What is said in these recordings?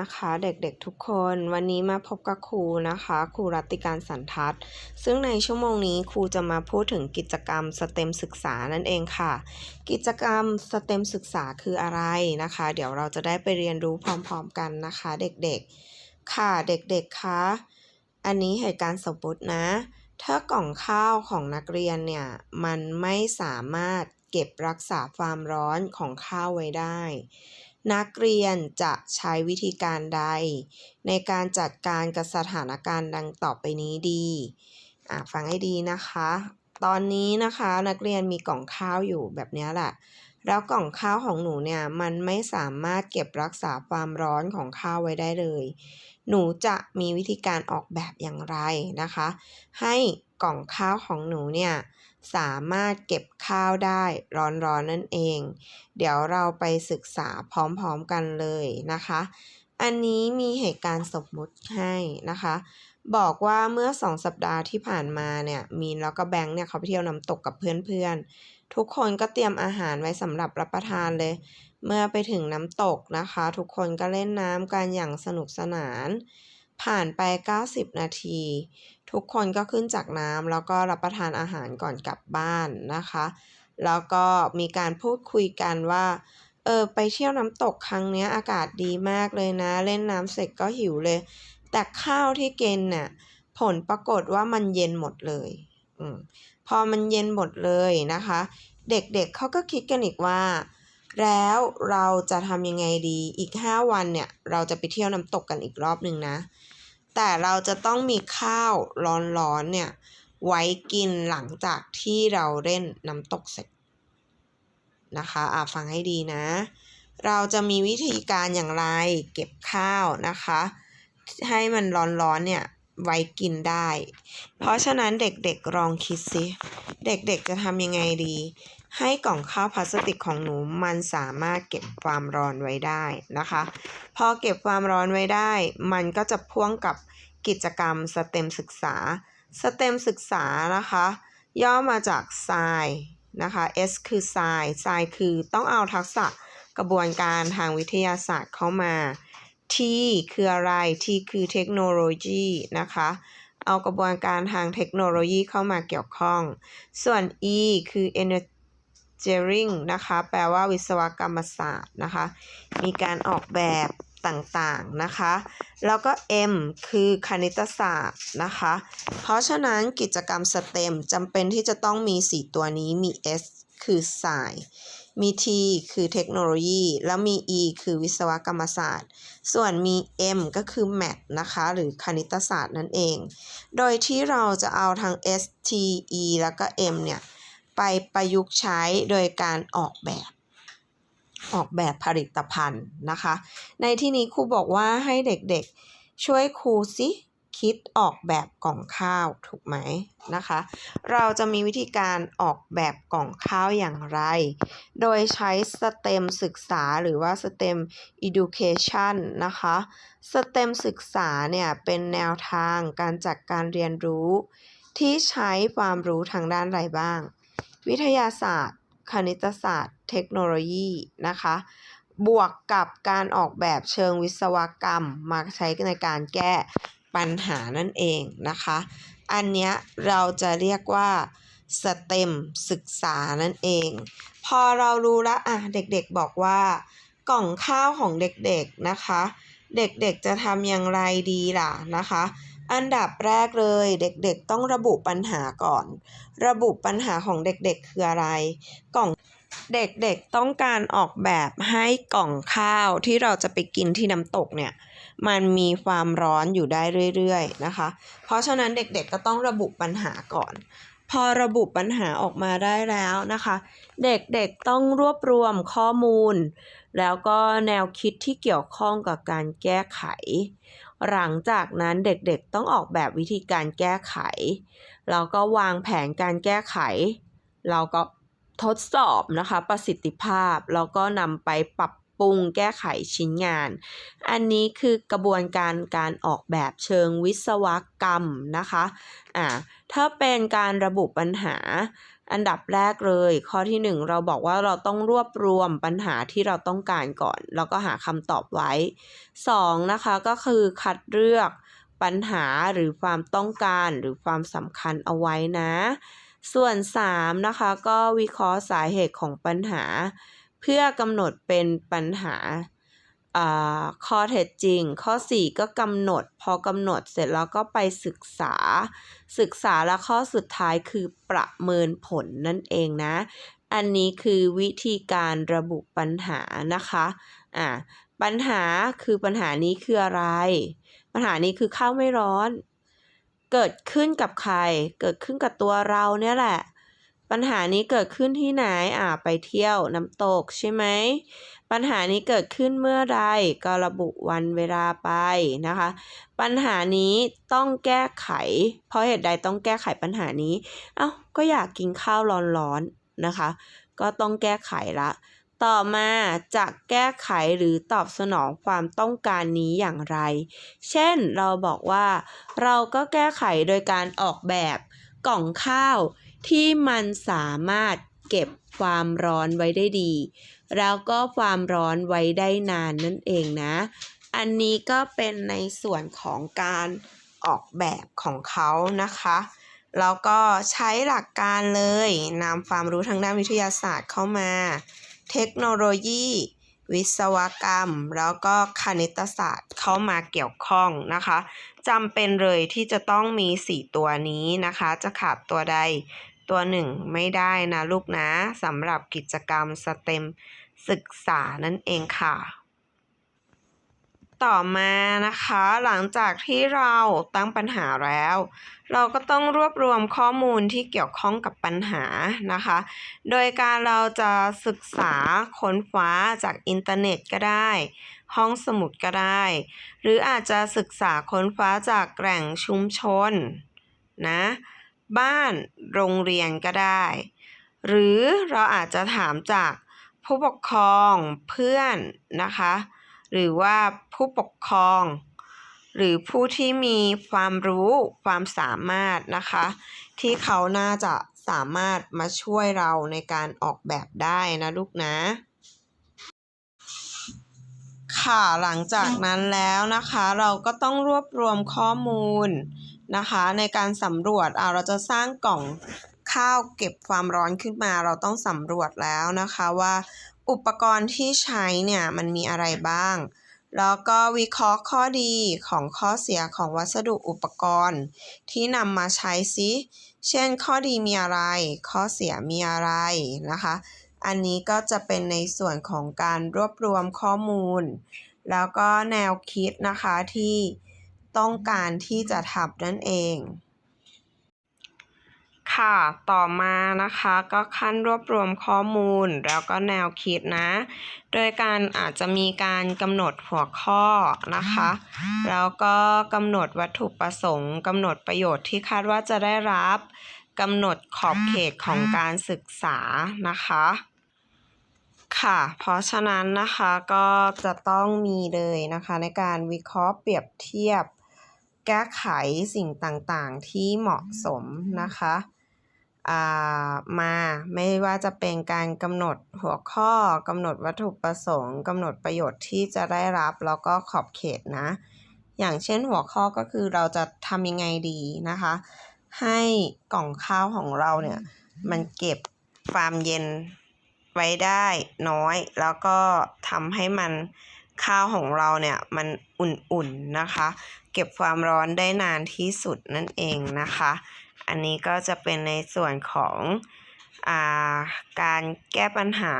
ะสวัสดีนะคะเด็กๆทุกคนวันนี้มาพบกับครูนะคะครูรัตติการสันทัศน์ ซึ่งในชั่วโมงนี้ครูจะมาพูดถึงกิจกรรมสเต็มศึกษานั่นเองค่ะ กิจกรรมสเต็มศึกษาคืออะไรนะคะ เดี๋ยวเราจะได้ไปเรียนรู้พร้อมๆกันนะคะ เด็กๆ ค่ะเด็กๆคะอันนี้เหตุการณ์สมมตินะ ถ้ากล่องข้าวของนักเรียนเนี่ยมันไม่สามารถเก็บรักษาความร้อนของข้าวไว้ได้ นักเรียนจะใช้วิธีการใด ในการจัดการกับสถานการณ์ดังต่อไปนี้ดีอะฟังให้ดีนะคะ ตอนนี้นะคะนักเรียนมีกล่องข้าวอยู่แบบนี้แหละ แล้วกล่องข้าวของหนูเนี่ยมันไม่สามารถเก็บรักษาความร้อนของข้าวไว้ได้เลย หนูจะมีวิธีการออกแบบอย่างไรนะคะ ให้กล่องข้าวของหนูเนี่ยสามารถเก็บข้าวได้ร้อนๆนั่นเอง เดี๋ยวเราไปศึกษาพร้อมๆกันเลยนะคะ อันนี้มีเหตุการณ์สมมุติให้นะคะ บอกว่าเมื่อสองสัปดาห์ที่ผ่านมาเนี่ยมีนแล้วก็แบงค์เนี่ยเขาไปเที่ยวน้ำตกกับเพื่อนๆ ทุกคนก็เตรียมอาหารไว้สำหรับรับประทานเลย เมื่อไปถึงน้ำตกนะคะ ทุกคนก็เล่นน้ำกันอย่างสนุกสนาน ผ่านไป 90 นาที ทุกคนก็ขึ้นจากน้ำแล้วก็รับประทานอาหารก่อนกลับบ้านนะคะ แล้วก็มีการพูดคุยกันว่าเออไปเที่ยวน้ำตกครั้งนี้อากาศดีมากเลยนะ เล่นน้ำเสร็จก็หิวเลย แต่ข้าวที่กินน่ะผลปรากฏว่ามันเย็นหมดเลย พอมันเย็นหมดเลยนะคะ เด็กๆเเขาก็คิดกันอีกว่า แล้วเราจะทำยังไงดีอีก 5 วันเนี่ย เราจะไปเที่ยวน้ำตกกันอีกรอบหนึ่งนะ แต่เราจะต้องมีข้าวร้อนๆเนี่ย ไว้กินหลังจากที่เราเล่นน้ำตกเสร็จนะคะอ่าฟังให้ดีนะ เราจะมีวิธีการอย่างไรเก็บข้าวนะคะ ให้มันร้อนๆเนี่ย ไว้กินได้ เพราะฉะนั้นเด็กๆลองคิดสิเด็กๆจะทำยังไงดี ให้กล่องข้าวพลาสติกของหนูมันสามารถเก็บความร้อนไว้ได้นะคะ พอเก็บความร้อนไว้ได้ มันก็จะพ่วงกับกิจกรรมสเต็มศึกษา สเต็มศึกษานะคะ ย่อมาจาก science นะคะ S คือ science science คือต้องเอาทักษะกระบวนการทางวิทยาศาสตร์เข้ามา T คืออะไร T คือเทคโนโลยีนะคะ เอากระบวนการทางเทคโนโลยีเข้ามาเกี่ยวข้อง ส่วน E คือ engineering นะคะ แปลว่าวิศวกรรมศาสตร์นะคะ มีการออกแบบต่างๆนะคะ แล้วก็ M คือคณิตศาสตร์นะคะ เพราะฉะนั้นกิจกรรม STEM จำเป็นที่จะต้องมี 4 ตัวนี้มี S คือ Science มี T คือเทคโนโลยี แล้วมี E คือวิศวกรรมศาสตร์ ส่วนมี M ก็คือ Math นะคะ หรือคณิตศาสตร์นั่นเอง โดยที่เราจะเอาทั้ง S T E แล้วก็ M เนี่ยไปประยุกต์ใช้โดยการออกแบบออกแบบผลิตภัณฑ์นะคะ ในที่นี้ครูบอกว่าให้เด็กๆ ช่วยครูสิ คิดออกแบบกล่องข้าวถูกไหมนะคะ เราจะมีวิธีการออกแบบกล่องข้าวอย่างไร โดยใช้ STEM ศึกษาหรือว่า STEM Education นะคะ STEM ศึกษาเนี่ยเป็นแนวทางการจัดการเรียนรู้ ที่ใช้ความรู้ทางด้านอะไรบ้าง วิทยาศาสตร์ คณิตศาสตร์ เทคโนโลยีนะคะบวกกับการออกแบบเชิงวิศวกรรมมาใช้ในการแก้ ปัญหานั่นเองนะคะ อันเนี้ยเราจะเรียกว่า STEM ศึกษานั่นเอง พอเรารู้แล้วอะเด็กๆบอกว่ากล่องข้าวของเด็กๆนะคะ เด็กๆจะทำอย่างไรดีล่ะนะคะ อันดับแรกเลยเด็กๆต้องระบุปัญหาก่อน ระบุปัญหาของเด็กๆคืออะไร กล่องเด็กๆต้องการออกแบบให้กล่องข้าวที่เราจะไปกินที่น้ำตกเนี่ย มันมีความร้อนอยู่ได้เรื่อยๆนะคะ เพราะฉะนั้นเด็กๆก็ต้องระบุปัญหาก่อน พอระบุปัญหาออกมาได้แล้วนะคะ เด็กๆต้องรวบรวมข้อมูล แล้วก็แนวคิดที่เกี่ยวข้องกับการแก้ไข หลังจากนั้นเด็กๆต้องออกแบบวิธีการแก้ไข แล้วก็วางแผนการแก้ไขเราก็ทดสอบนะคะประสิทธิภาพ แล้วก็นำไปปรับ ปรุงแก้ไขชิ้นงาน อันนี้คือกระบวนการการออกแบบเชิงวิศวกรรมนะคะอ่าถ้าเป็นการระบุปัญหาอันดับแรกเลย ข้อที่หนึ่งเราบอกว่าเราต้องรวบรวมปัญหาที่เราต้องการก่อน แล้วก็หาคำตอบไว้สองนะคะก็คือคัดเลือกปัญหาหรือความต้องการหรือความสำคัญเอาไว้นะ ส่วน 3 นะคะ ก็วิเคราะห์สาเหตุของปัญหา เพื่อกำหนดเป็นปัญหาอ่าข้อเท็จจริง ข้อ 4 ก็กำหนด พอกำหนดเสร็จแล้วก็ไปศึกษา ศึกษาและข้อสุดท้ายคือประเมินผลนั่นเองนะ อันนี้คือวิธีการระบุปัญหานะคะอ่าปัญหาคือปัญหานี้คืออะไร ปัญหานี้คือข้าวไม่ร้อน เกิดขึ้นกับใคร เกิดขึ้นกับตัวเราเนี่ยแหละ ปัญหานี้เกิดขึ้นที่ไหนอ่าไปเที่ยวน้ำตกใช่ไหม ปัญหานี้เกิดขึ้นเมื่อใดก็ระบุวันเวลาไปนะคะ ปัญหานี้ต้องแก้ไข เพราะเหตุใดต้องแก้ไขปัญหานี้ เอ้าก็อยากกินข้าวร้อนๆนะคะ ก็ต้องแก้ไขละ ต่อมาจะแก้ไขหรือตอบสนองความต้องการนี้อย่างไร เช่นเราบอกว่า เราก็แก้ไขโดยการออกแบบกล่องข้าว ที่มันสามารถเก็บความร้อนไว้ได้ดี แล้วก็ความร้อนไว้ได้นานนั่นเองนะ อันนี้ก็เป็นในส่วนของการออกแบบของเขานะคะ แล้วก็ใช้หลักการเลยนำความรู้ทางด้านวิทยาศาสตร์เข้ามา เทคโนโลยี วิศวกรรม แล้วก็คณิตศาสตร์เข้ามาเกี่ยวข้องนะคะจำเป็นเลยที่จะต้องมี 4 ตัวนี้นะคะ จะขาดตัวใดตัวหนึ่งไม่ได้นะลูกนะสำหรับกิจกรรมสเต็มศึกษานั่นเองค่ะ ต่อมานะคะหลังจากที่เราตั้งปัญหาแล้ว เราก็ต้องรวบรวมข้อมูลที่เกี่ยวข้องกับปัญหานะคะ โดยการเราจะศึกษาค้นคว้าจากอินเทอร์เน็ตก็ได้ ห้องสมุดก็ได้ หรืออาจจะศึกษาค้นคว้าจากแหล่งชุมชนนะบ้านโรงเรียนก็ได้ หรือเราอาจจะถามจากผู้ปกครองเพื่อนนะคะ หรือว่าผู้ปกครอง หรือผู้ที่มีความรู้ความสามารถนะคะ ที่เขาน่าจะสามารถมาช่วยเราในการออกแบบได้นะลูกนะ ค่ะหลังจากนั้นแล้วนะคะเราก็ต้องรวบรวมข้อมูลนะคะในการสำรวจอ่าเราจะสร้างกล่องข้าวเก็บความร้อนขึ้นมาเราต้องสำรวจแล้วนะคะว่า อุปกรณ์ที่ใช้เนี่ยมันมีอะไรบ้าง แล้วก็วิเคราะห์ข้อดีของข้อเสียของวัสดุอุปกรณ์ ที่นำมาใช้ซิเช่น ข้อดีมีอะไร ข้อเสียมีอะไรนะคะ อันนี้ก็จะเป็นในส่วนของการรวบรวมข้อมูล แล้วก็แนวคิดนะคะที่ต้องการที่จะทำนั่นเอง ค่ะ ต่อมานะคะก็ขั้นรวบรวมข้อมูลแล้วก็แนวคิดนะ โดยการอาจจะมีการกำหนดหัวข้อนะคะ แล้วก็กำหนดวัตถุประสงค์กำหนดประโยชน์ที่คาดว่าจะได้รับกำหนดขอบเขตของการศึกษานะคะ ค่ะ เพราะฉะนั้นนะคะก็จะต้องมีเลยนะคะ ในการวิเคราะห์เปรียบเทียบแก้ไขสิ่งต่างๆที่เหมาะสมนะคะ มาไม่ว่าจะเป็นการกำหนดหัวข้อกำหนดวัตถุประสงค์กำหนดประโยชน์ที่จะได้รับแล้วก็ขอบเขตนะ อย่างเช่นหัวข้อก็คือเราจะทำยังไงดีนะคะ ให้กล่องข้าวของเราเนี่ยมันเก็บความเย็นไว้ได้น้อย แล้วก็ทำให้มันข้าวของเราเนี่ยมันอุ่นๆนะคะ เก็บความร้อนได้นานที่สุดนั่นเองนะคะ อันนี้ก็จะเป็นในส่วนของอาการแก้ปัญหา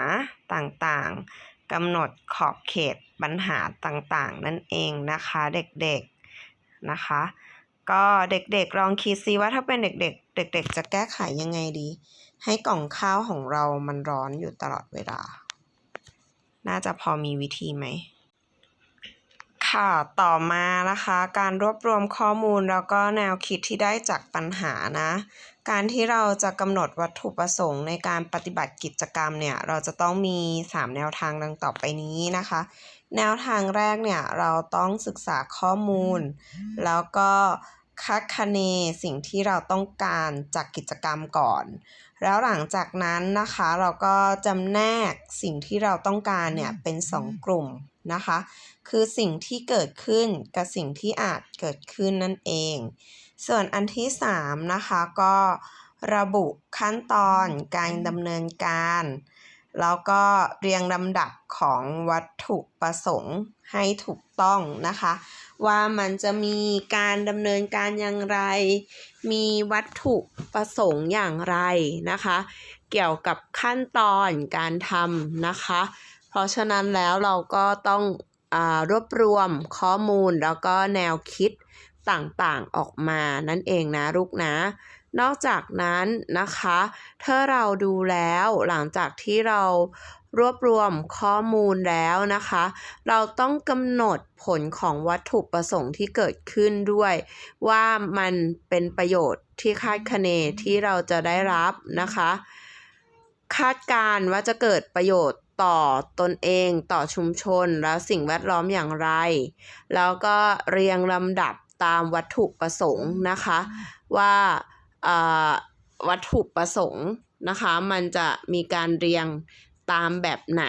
ต่างๆกำหนดขอบเขตปัญหาต่างๆ นั่นเองนะคะเด็กๆนะคะ ก็เด็กๆลองคิดซิว่าถ้าเป็นเด็กๆ เด็ก ๆ จะแก้ไขยังไงดี ให้กล่องข้าวของเรามันร้อนอยู่ตลอดเวลา น่าจะพอมีวิธีไหม ค่ะต่อมานะคะการรวบรวมข้อมูลแล้วก็แนวคิดที่ได้จากปัญหานะ การที่เราจะกำหนดวัตถุประสงค์ในการปฏิบัติกิจกรรมเนี่ยเราจะต้องมี 3 แนวทางดังต่อไปนี้นะคะ แนวทางแรกเนี่ยเราต้องศึกษาข้อมูล แล้วก็คาดคะเนสิ่งที่เราต้องการจากกิจกรรมก่อน แล้วหลังจากนั้นนะคะเราก็จำแนกสิ่งที่เราต้องการเนี่ยเป็นสองกลุ่มนะคะ คือสิ่งที่เกิดขึ้นกับสิ่งที่อาจเกิดขึ้นนั่นเอง ส่วนอันที่สามนะคะก็ระบุขั้นตอนการดำเนินการ แล้วก็เรียงลำดับของวัตถุประสงค์ให้ถูกต้องนะคะ ว่ามันจะมีการดำเนินการอย่างไร มีวัตถุประสงค์อย่างไรนะคะ เกี่ยวกับขั้นตอนการทำนะคะ เพราะฉะนั้นแล้วเราก็ต้อง รวบรวมข้อมูลแล้วก็แนวคิดต่างๆออกมานั่นเองนะลูกนะ นอกจากนั้นนะคะถ้าเราดูแล้วหลังจากที่เรารวบรวมข้อมูลแล้วนะคะ เราต้องกำหนดผลของวัตถุประสงค์ที่เกิดขึ้นด้วย ว่ามันเป็นประโยชน์ที่คาดคะเนที่เราจะได้รับนะคะ คาดการณ์ว่าจะเกิดประโยชน์ ต่อตนเองต่อชุมชนและสิ่งแวดล้อมอย่างไร แล้วก็เรียงลำดับตามวัตถุประสงค์นะคะ ว่าวัตถุประสงค์นะคะ มันจะมีการเรียงตามแบบไหน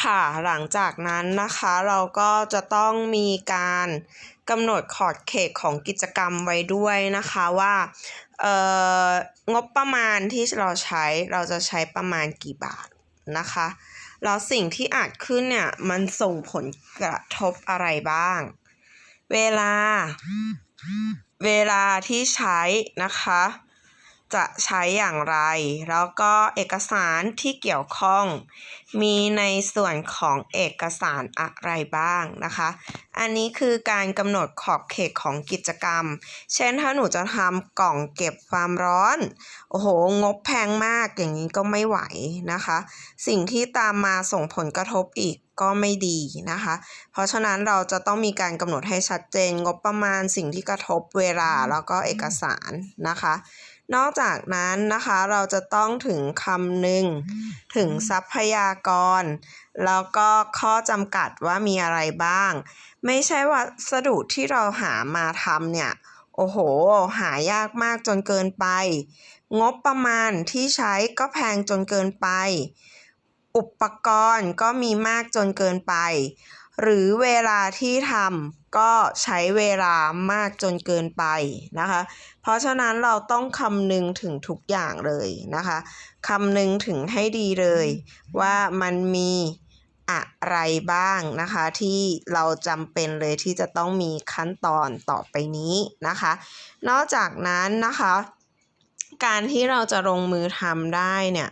ค่ะหลังจากนั้นนะคะเราก็จะต้องมีการกำหนดขอบเขตของกิจกรรมไว้ด้วยนะคะว่า งบประมาณที่เราใช้เราจะใช้ประมาณกี่บาทนะคะแล้วสิ่งที่อาจขึ้นเนี่ยมันส่งผลกระทบอะไรบ้าง เวลา เวลาที่ใช้นะคะ จะใช้อย่างไร แล้วก็เอกสารที่เกี่ยวข้อง มีในส่วนของเอกสารอะไรบ้างนะคะ อันนี้คือการกำหนดขอบเขตของกิจกรรม เช่นถ้าหนูจะทำกล่องเก็บความร้อน โอ้โห งบแพงมากอย่างนี้ก็ไม่ไหวนะคะ สิ่งที่ตามมาส่งผลกระทบอีก ก็ไม่ดีนะคะ เพราะฉะนั้นเราจะต้องมีการกำหนดให้ชัดเจนงบประมาณสิ่งที่กระทบเวลาแล้วก็เอกสารนะคะ นอกจากนั้นนะคะเราจะต้องถึงคำหนึ่งถึงทรัพยากร แล้วก็ข้อจำกัดว่ามีอะไรบ้าง ไม่ใช่วัสดุที่เราหามาทำเนี่ยโอ้โห หายากมากจนเกินไป งบประมาณที่ใช้ก็แพงจนเกินไป อุปกรณ์ก็มีมากจนเกินไป หรือเวลาที่ทำก็ใช้เวลามากจนเกินไปนะคะ เพราะฉะนั้นเราต้องคำนึงถึงทุกอย่างเลยนะคะคำนึงถึงให้ดีเลย ว่ามันมีอะไรบ้างนะคะที่เราจำเป็นเลยที่จะต้องมีขั้นตอนต่อไปนี้นะคะ นอกจากนั้นนะคะ การที่เราจะลงมือทำได้เนี่ย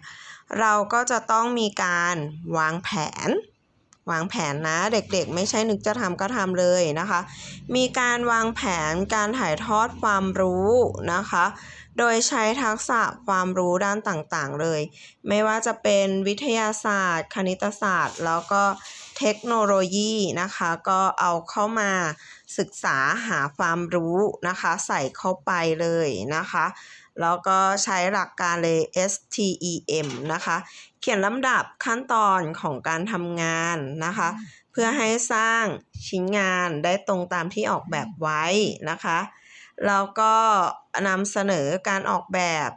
เราก็จะต้องมีการวางแผน วางแผนนะเด็กๆ ไม่ใช่นึกจะทำก็ทำเลยนะคะ มีการวางแผนการถ่ายทอดความรู้นะคะ โดยใช้ทักษะความรู้ด้านต่างๆเลย ไม่ว่าจะเป็นวิทยาศาสตร์ คณิตศาสตร์ แล้วก็เทคโนโลยีนะคะ ก็เอาเข้ามาศึกษาหาความรู้นะคะ ใส่เข้าไปเลยนะคะ แล้วก็ใช้หลักการเลย STEM นะคะ เขียนลำดับขั้นตอนของการทำงานนะคะ เพื่อให้สร้างชิ้นงานได้ตรงตามที่ออกแบบไว้นะคะ แล้วก็นำเสนอการออกแบบ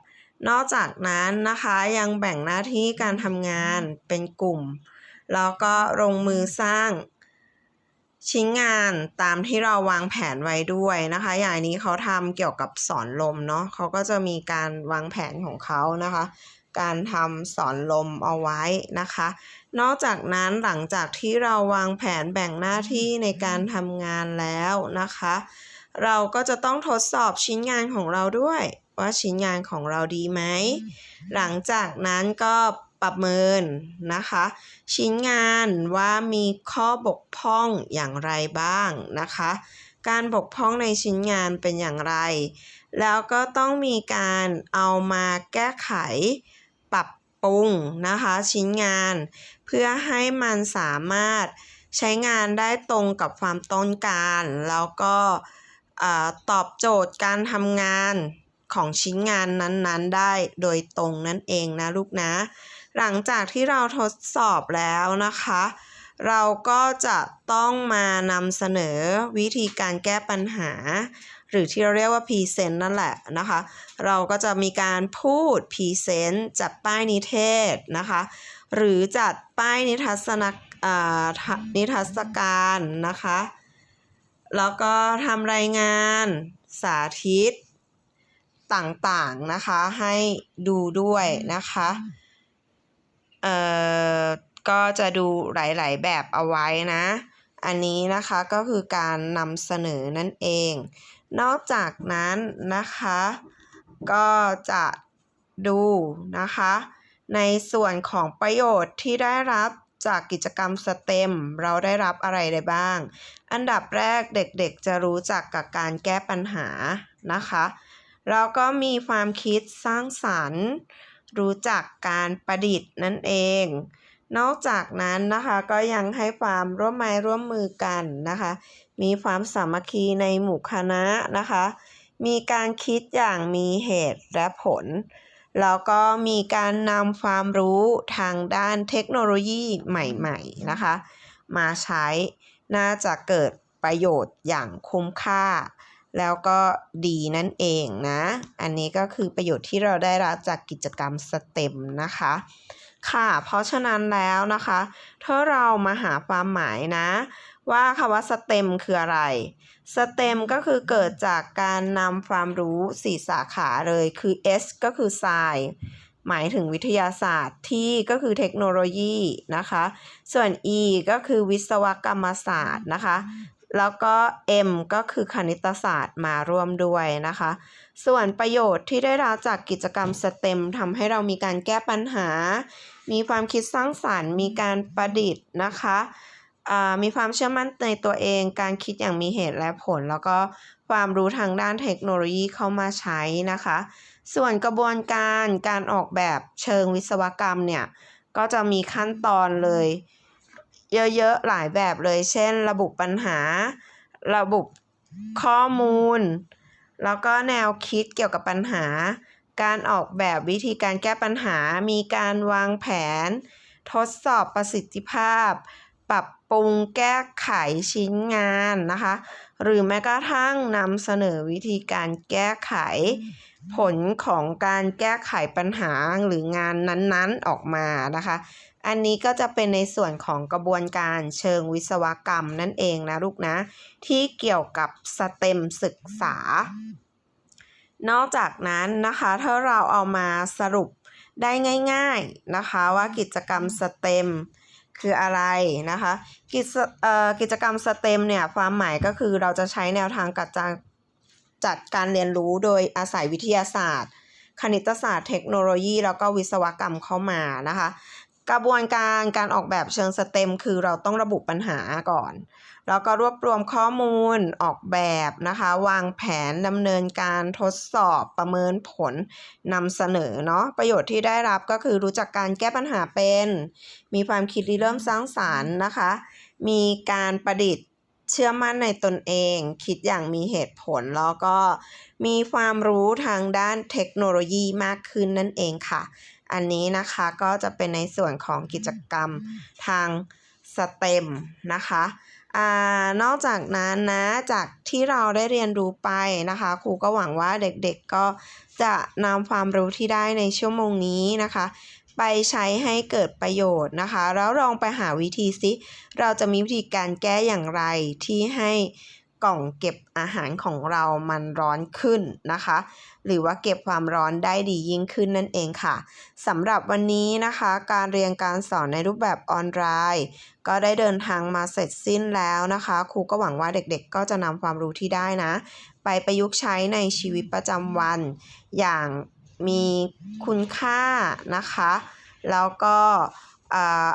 นอกจากนั้นนะคะยังแบ่งหน้าที่การทำงานเป็นกลุ่ม แล้วก็ลงมือสร้าง ชิ้นงานตามที่เราวางแผนไว้ด้วยนะคะ อย่างนี้เขาทำเกี่ยวกับสอนลมเนาะเขาก็จะมีการวางแผนของเขานะคะ การทำสอนลมเอาไว้นะคะ นอกจากนั้นหลังจากที่เราวางแผนแบ่งหน้าที่ในการทำงานแล้วนะคะ เราก็จะต้องทดสอบชิ้นงานของเราด้วย ว่าชิ้นงานของเราดีไหม หลังจากนั้นก็ ประเมินนะคะ ชิ้นงานว่ามีข้อบกพร่องอย่างไรบ้างนะคะ การบกพร่องในชิ้นงานเป็นอย่างไร แล้วก็ต้องมีการเอามาแก้ไขปรับปรุงนะคะ ชิ้นงานเพื่อให้มันสามารถใช้งานได้ตรงกับความต้องการ แล้วก็ตอบโจทย์การทำงานของชิ้นงานนั้นๆ ได้โดยตรงนั่นเองนะลูกนะ หลังจากที่เราทดสอบแล้วนะคะ เราก็จะต้องมานำเสนอวิธีการแก้ปัญหา หรือที่เราเรียกว่าพรีเซนต์นั่นแหละนะคะ เราก็จะมีการพูดพรีเซนต์จัดป้ายนิเทศนะคะ หรือจัดป้ายนิทรรศนอ่าทะนิทรรศการนะคะ แล้วก็ทำรายงานสาธิตต่างๆนะคะให้ดูด้วยนะคะ เอ่อก็จะดูหลาย ๆ แบบเอาไว้นะ อันนี้นะคะก็คือการนำเสนอนั่นเอง นอกจากนั้นนะคะ ก็จะดูนะคะ ในส่วนของประโยชน์ที่ได้รับจากกิจกรรมสเต็มเราได้รับอะไรได้บ้าง อันดับแรกเด็กๆจะรู้จักกับการแก้ปัญหานะคะเราก็มีความคิดสร้างสรรค์ รู้จักการประดิษฐ์นั่นเอง นอกจากนั้นนะคะก็ยังให้ความร่วมไม้ร่วมมือกันนะคะ มีความสามัคคีในหมู่คณะนะคะ มีการคิดอย่างมีเหตุและผล แล้วก็มีการนำความรู้ทางด้านเทคโนโลยีใหม่ๆนะคะ มาใช้น่าจะเกิดประโยชน์อย่างคุ้มค่า แล้วก็ดีนั่นเองนะ อันนี้ก็คือประโยชน์ที่เราได้รับจากกิจกรรมสเต็มนะคะ ค่ะ เพราะฉะนั้นแล้วนะคะ ถ้าเรามาหาความหมายนะ ว่าคำว่าสเต็มคืออะไร สเต็มก็คือเกิดจากการนำความรู้สี่สาขาเลย คือ S ก็คือ Science หมายถึงวิทยาศาสตร์ T ก็คือเทคโนโลยีนะคะ ส่วน E ก็คือวิศวกรรมศาสตร์นะคะ แล้วก็ M ก็คือคณิตศาสตร์มาร่วมด้วยนะคะ ส่วนประโยชน์ที่ได้รับจากกิจกรรมสเต็มทำให้เรามีการแก้ปัญหา มีความคิดสร้างสรรค์ มีการประดิษฐ์นะคะมีความเชื่อมั่นในตัวเอง การคิดอย่างมีเหตุและผล แล้วก็ความรู้ทางด้านเทคโนโลยีเข้ามาใช้นะคะ ส่วนกระบวนการการออกแบบเชิงวิศวกรรมเนี่ย ก็จะมีขั้นตอนเลย เยอะๆหลายแบบเลย เช่น ระบุปัญหา ระบุข้อมูล แล้วก็แนวคิดเกี่ยวกับปัญหา การออกแบบวิธีการแก้ปัญหา มีการวางแผน ทดสอบประสิทธิภาพ ปรับปรุงแก้ไขชิ้นงานนะคะ หรือแม้กระทั่งนำเสนอวิธีการแก้ไข ผลของการแก้ไขปัญหาหรืองานนั้นๆออกมานะคะ อันนี้ก็จะเป็นในส่วนของกระบวนการเชิงวิศวกรรมนั่นเองนะลูกนะ ที่เกี่ยวกับสเต็มศึกษา นอกจากนั้นนะคะถ้าเราเอามาสรุปได้ง่าย ๆนะคะว่ากิจกรรมสเต็มคืออะไรนะคะกิจกิจกรรมสเต็มเนี่ยความหมายก็คือเราจะใช้แนวทางกัดจัดจัดการเรียนรู้โดยอาศัยวิทยาศาสตร์ คณิตศาสตร์ เทคโนโลยี แล้วก็วิศวกรรมเข้ามานะคะ กระบวนการการออกแบบเชิงสเต็ม คือเราต้องระบุปัญหาก่อน แล้วก็รวบรวมข้อมูลออกแบบนะคะ วางแผนดำเนินการทดสอบประเมินผลนำเสนอเนาะประโยชน์ที่ได้รับก็คือรู้จักการแก้ปัญหาเป็น มีความคิดริเริ่มสร้างสารรค์นะคะ มีการประดิษฐ์เชื่อมั่นในตนเอง คิดอย่างมีเหตุผลแล้วก็มีความรู้ทางด้านเทคโนโลยีมากขึ้นนั่นเองค่ะ อันนี้นะคะก็จะเป็นในส่วนของกิจกรรมทางสเต็มนะคะอานอกจากนั้นนะจากที่เราได้เรียนรู้ไปนะคะครูก็หวังว่าเด็กๆก็จะนำความรู้ที่ได้ในชั่วโมงนี้นะคะ ไปใช้ให้เกิดประโยชน์นะคะ แล้วลองไปหาวิธีซิเราจะมีวิธีการแก้อย่างไรที่ให้ กล่องเก็บอาหารของเรามันร้อนขึ้นนะคะ หรือว่าเก็บความร้อนได้ดียิ่งขึ้นนั่นเองค่ะสำหรับวันนี้นะคะ การเรียนการสอนในรูปแบบออนไลน์ ก็ได้เดินทางมาเสร็จสิ้นแล้วนะคะ ครูก็หวังว่าเด็กๆ ก็จะนำความรู้ที่ได้นะ ไปประยุกต์ใช้ในชีวิตประจำวัน อย่างมีคุณค่านะคะ แล้วก็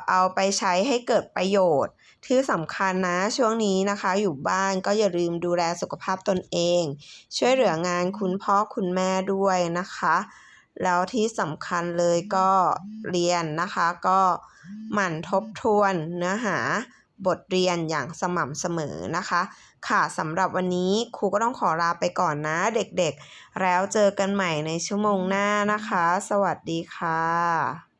เอาไปใช้ให้เกิดประโยชน์ ที่สำคัญนะช่วงนี้นะคะ อยู่บ้านก็อย่าลืมดูแลสุขภาพตนเอง ช่วยเหลืองานคุณพ่อคุณแม่ด้วยนะคะ แล้วที่สำคัญเลยก็เรียนนะคะ ก็หมั่นทบทวนเนื้อหาบทเรียนอย่างสม่ำเสมอนะคะ ค่ะสำหรับวันนี้ครูก็ต้องขอลาไปก่อนนะเด็กๆ แล้วเจอกันใหม่ในชั่วโมงหน้านะคะ สวัสดีค่ะ